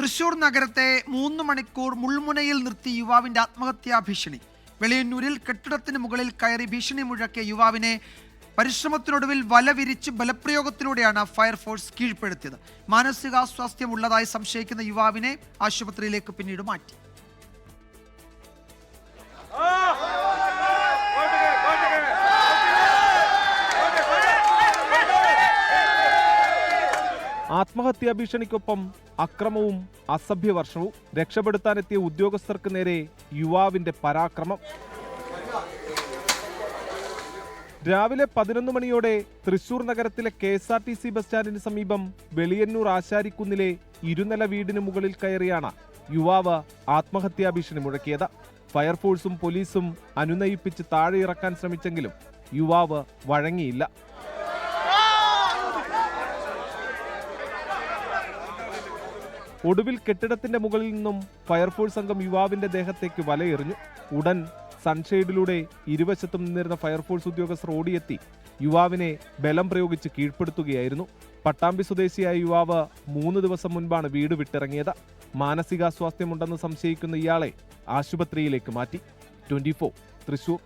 തൃശൂർ നഗരത്തെ മൂന്ന് മണിക്കൂർ മുൾമുനയിൽ നിർത്തി യുവാവിന്റെ ആത്മഹത്യാ ഭീഷണി. വെളിയന്നൂരിൽ കെട്ടിടത്തിന് മുകളിൽ കയറി ഭീഷണി മുഴക്കിയ യുവാവിനെ പരിശ്രമത്തിനൊടുവിൽ വല വിരിച്ച് ബലപ്രയോഗത്തിലൂടെയാണ് ഫയർഫോഴ്സ് കീഴ്പ്പെടുത്തിയത്. മാനസികാസ്വാസ്ഥ്യം ഉള്ളതായി സംശയിക്കുന്ന യുവാവിനെ ആശുപത്രിയിലേക്ക് പിന്നീട് മാറ്റി. ആത്മഹത്യാ ഭീഷണിക്കൊപ്പം അക്രമവും അസഭ്യവർഷവും രക്ഷപ്പെടുത്താനെത്തിയ ഉദ്യോഗസ്ഥർക്ക് നേരെ യുവാവിന്റെ പരാക്രമം. രാവിലെ പതിനൊന്ന് മണിയോടെ തൃശൂർ നഗരത്തിലെ K S R T C bus സ്റ്റാൻഡിന് സമീപം വെളിയന്നൂർ ആശാരിക്കുന്നിലെ ഇരുനില വീടിന് മുകളിൽ കയറിയാണ് യുവാവ് ആത്മഹത്യാ ഭീഷണി മുഴക്കിയത്. ഫയർഫോഴ്സും പോലീസും അനുനയിപ്പിച്ച് താഴെ ഇറക്കാൻ ശ്രമിച്ചെങ്കിലും യുവാവ് വഴങ്ങിയില്ല. ഒടുവിൽ കെട്ടിടത്തിന്റെ മുകളിൽ നിന്നും ഫയർഫോഴ്സ് സംഘം യുവാവിന്റെ ദേഹത്തേക്ക് വലയെറിഞ്ഞു. ഉടൻ സൺഷെയ്ഡിലൂടെ ഇരുവശത്തും നിന്നിരുന്ന ഫയർഫോഴ്സ് ഉദ്യോഗസ്ഥർ ഓടിയെത്തി. യുവാവിനെ ബലം പ്രയോഗിച്ച് കീഴ്പ്പെടുത്തുകയായിരുന്നു. പട്ടാമ്പി സ്വദേശിയായ യുവാവ് മൂന്ന് ദിവസം മുൻപാണ് വീട് വിട്ടിറങ്ങിയത്. മാനസികാസ്വാസ്ഥ്യമുണ്ടെന്ന് സംശയിക്കുന്ന ഇയാളെ ആശുപത്രിയിലേക്ക് മാറ്റി. ട്വന്റി തൃശൂർ.